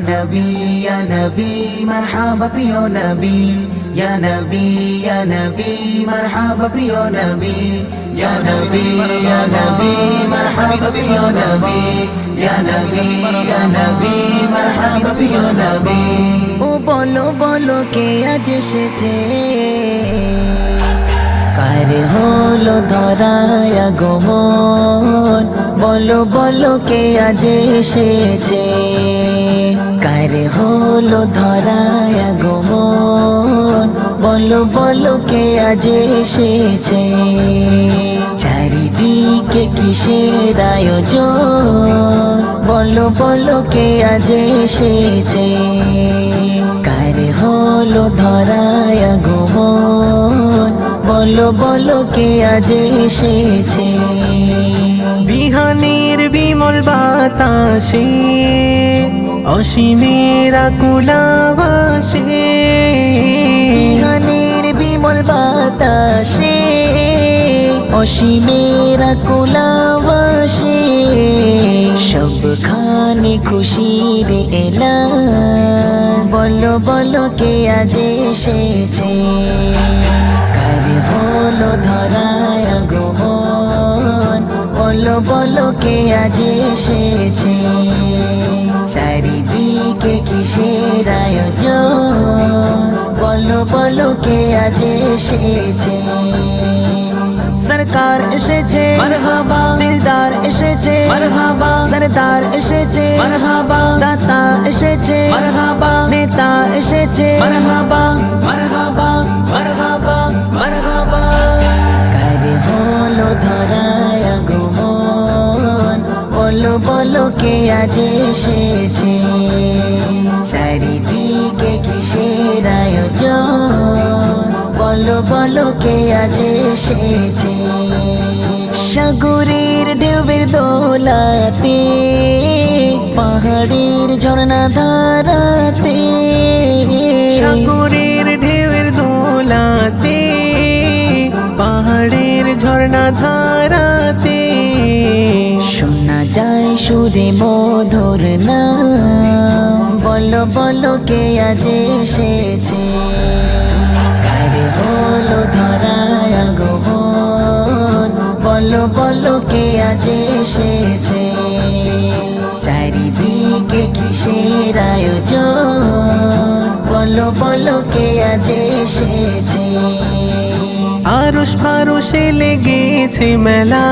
নবী ও বলো বলো, কে আজ এসেছে? কার হলো ধরায় আগমন? বলো বলো, কে আজ এসেছে? কার হলো ধরায় আগমন বলো বলো কে আজ এসেছে? চারিদিকে কিসের আয়োজন? বলো বলো কে আজ এসেছে? কার হলো ধরায় আগমন বলো বলো কে আজ এসেছে? বিহানের বিমল বাতাসে অসীমের আকুলাবাসে বিহানের বিমল বাতাসে। অসীমের কুলাবাসে। সবখানে খুশির এলা বলো বলো, কে আজ এসেছে? কার হলো ধরায় আগমন? বলো বলো কে আজ এসেছে? চারিদিকে কিসের আয়োজন? বলো বলো কে আজ এসেছে? সরকার এসেছে দিলদার এসেছে সরদার এসেছে দাতা এসেছে নেতা এসেছে মারহাবা বলো বলো কে আজ এসেছে। চারিদিকে কিসের আয়োজন? বলো বলো, কে আজ এসেছে? সাগরের ঢেউয়ের দোলাতে, পাহাড়ের ঝর্ণা ধারাতে, সাগরের ঢেউয়ের দোলাতে, পাহাড়ের ঝর্ণা ধারাতে যায় সুরে মধুর না বলো বলো কে আজ এসেছে? কার হলো ধরায় আগমন। বলো বলো কে আজ এসেছে? চারিদিকে কিসের আয়োজন? বলো বলো কে আজ এসেছে? আরস ফারসে লেগেছে মেলা।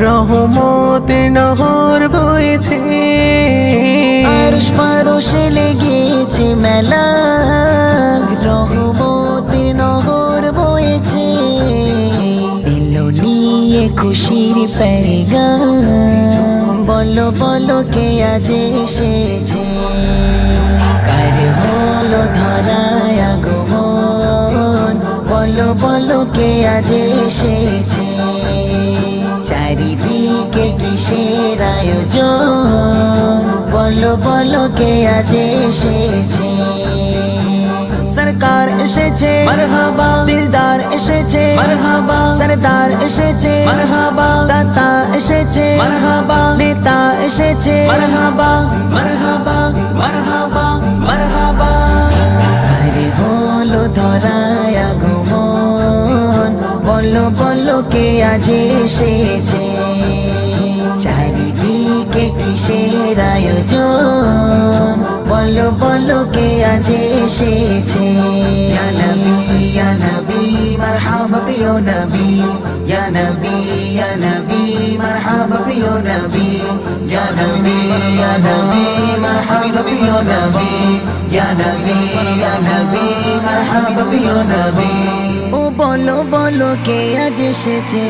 রহমত নহর বয়েছে আরশ ফারশে লেগেছে মেলা। রহমতের নহর বয়েছে এলো নিয়ে খুশির পেগাম বলো বলো, কে আজ এসেছে? কার ধরায় আগমন বলো বলো কে আজ এসেছে? চারিদিকে কিসের আয়োজন? বলো বলো কে আজ এসেছে? সরকার এসেছে, মারহাবা, দিলদার এসেছে, মারহাবা, সরদার এসেছে, মারহাবা, দাতা এসেছে, মারহাবা, নেতা এসেছে, মারহাবা মারহাবা মারহাবা মারহাবা। বলো বলো কে আজ এসেছে? চারিদিকে কিসের আয়োজন? বলো বলো কে আজ এসেছে? প্রিয় নবী, ইয়া নবী ইয়া নবী, মারহাবা প্রিয় নবী, ইয়া নবী ইয়া নবী, মারহাবা প্রিয় নবী, ইয়া নবী ইয়া নবী, মারহাবা প্রিয় নবী। ও বলো বলো, কে আজ এসেছে?